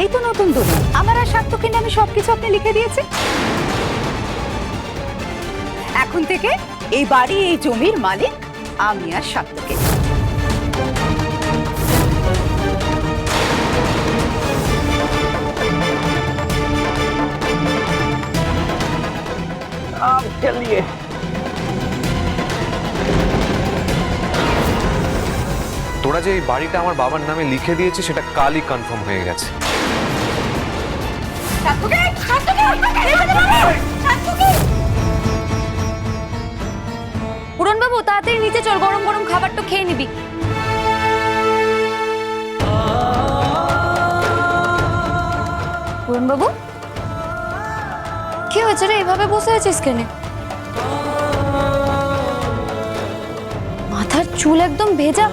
এই তো নতুন দলিল আমার আর সার্থকের আমি সবকিছু আপনি লিখে দিয়েছি এখন থেকে এই বাড়ি, এই জমির মালিক, আমি আর সার্থকে যে এই বাড়িটা আমার বাবার নামে লিখে দিয়েছিস সেটা কালই কনফার্ম হয়ে গেছে। পুরনবাবু তাড়াতাড়ি নিচে চল গরম গরম খাবারটা খেয়ে নিবি। পুরনবাবু কি হয়েছে রে? এভাবে বসে আছিস কেন? মাথার চুল একদম ভেজা।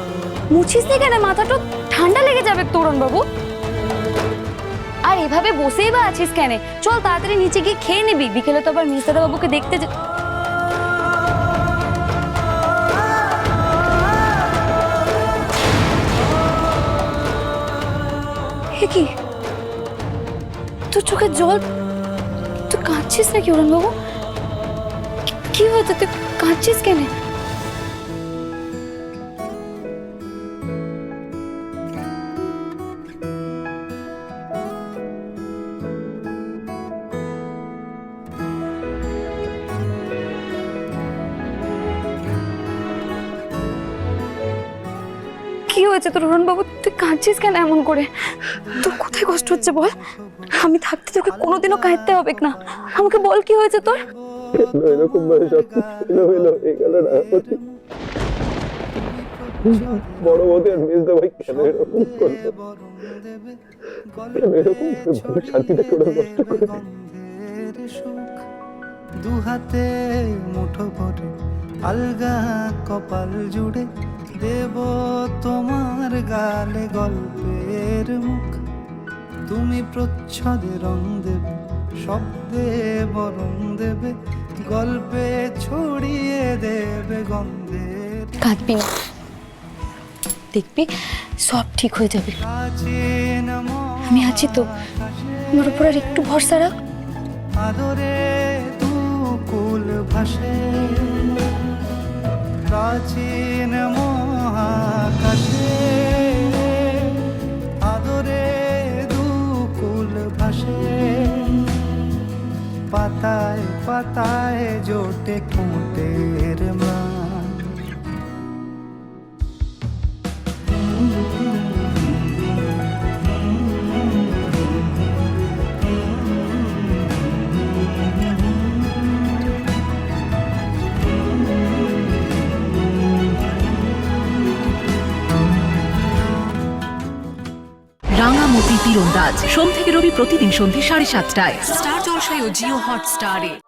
মুছিস নি কেন? মাথাটা ঠান্ডা লেগে যাবে তোরণ বাবু আর এভাবে বসেই বা আছিস কেন? চল তাড়াতাড়ি নিচে গিয়ে খেয়ে নিবি। বিকেলে তো আবার মিস্তাদা বাবুকে দেখতে যে- কি? তোর চোখে জল তুই কাঁদছিস নাকি অরুণ বাবু কি হয়েছে? তুই কাঁদছিস কেন? কি হয়েছে তোর বাবু তুই কাঁদছিস কেন এমন করে? তোর কোথায় কষ্ট হচ্ছে বল? আমি থাকতে তোকে কোনোদিনও কাঁদতে হবে না। আমাকে বল কি হয়েছে তোর? এরকম ভাবে সবকিছু এলোমেলো হয়ে গেল না বড় বৌদি আর মেজদা ভাই কেন এরকম করল? কেন এরকম করে ভালো শান্তিটাকে ওরা নষ্ট করে? দুহাতে মুঠো ভরে আলগা কপাল জুড়ে দেব তোমার গালে গল্পের মুখ। তুমি প্রচ্ছদে রং দেবে শব্দে বরং দেবে গল্পে ছড়িয়ে দেবে গন্ধের। কাঁদবি না। দেখবি সব ঠিক হয়ে যাবে। আমি আছি তো। আমার উপর আর একটু ভরসা রাখ। আদরে তু কুল ভাসে। প্রাচীন মহাকাশে পাতায় জোটে কুটের মান। রাঙামতি তীরন্দাজ। সোম রবি প্রতিদিন সন্ধ্যে সাড়ে সাতটায়। স্টার জলসায় ও জিও হটস্টারে।